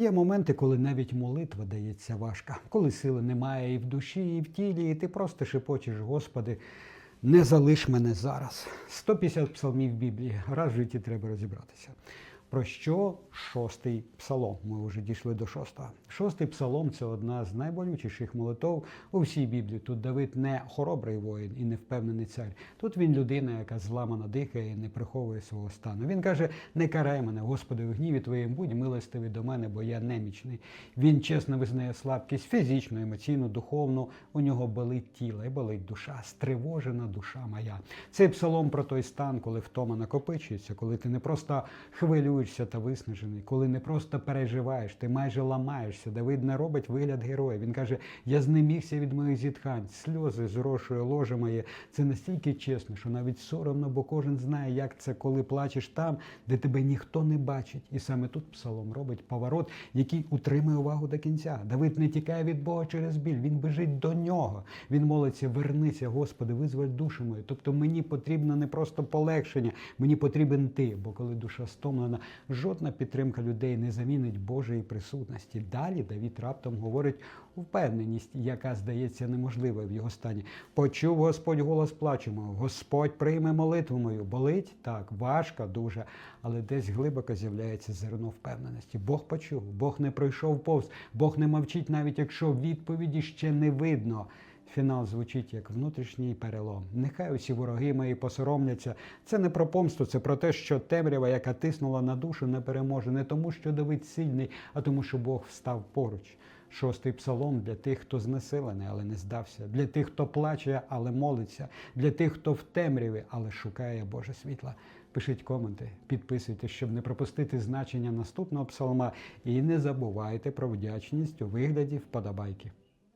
Є моменти, коли навіть молитва дається важка, коли сили немає і в душі, і в тілі, і ти просто шепочеш, Господи, не залиш мене зараз. 150 псалмів Біблії. Раз в житті треба розібратися. Про що шостий псалом? Ми вже дійшли до шостого. Шостий псалом це одна з найболючіших молитов у всій Біблії. Тут Давид не хоробрий воїн і не впевнений цар. Тут він людина, яка зламано дихає і не приховує свого стану. Він каже: не карай мене, Господи, в гніві твоїм будь милостивий до мене, бо я немічний. Він чесно визнає слабкість фізичну, емоційну, духовну. У нього болить тіло і болить душа, стривожена душа моя. Цей псалом про той стан, коли втома накопичується, коли ти не просто хвилюєшся та виснажений, коли не просто переживаєш, ти майже ламаєшся. Давид не робить вигляд героя. Він каже: Я знемігся від моїх зітхань, сльози зрошує ложе моє. Це настільки чесно, що навіть соромно, бо кожен знає, як це, коли плачеш там, де тебе ніхто не бачить. І саме тут псалом робить поворот, який утримує увагу до кінця. Давид не тікає від Бога через біль, він біжить до нього. Він молиться, вернися, Господи, визволь душу мою. Тобто мені потрібно не просто полегшення, мені потрібен ти. Бо коли душа стомлена, жодна підтримка людей не замінить Божої присутності. Далі Давід раптом говорить впевненість, яка здається неможливою в його стані. Почув Господь голос плачу мого, Господь прийме молитву мою. Болить так, важко дуже, але десь глибоко з'являється зерно впевненості. Бог почув, Бог не пройшов повз, Бог не мовчить, навіть якщо відповіді ще не видно. Фінал звучить як внутрішній перелом. Нехай усі вороги мої посоромляться. Це не про помсту, це про те, що темрява, яка тиснула на душу, не переможе не тому, що Давид сильний, а тому, що Бог встав поруч. Шостий псалом для тих, хто знесилений, але не здався, для тих, хто плаче, але молиться, для тих, хто в темряві, але шукає Боже світла. Пишіть коменти, підписуйтесь, щоб не пропустити значення наступного псалма. І не забувайте про вдячність у вигляді вподобайки.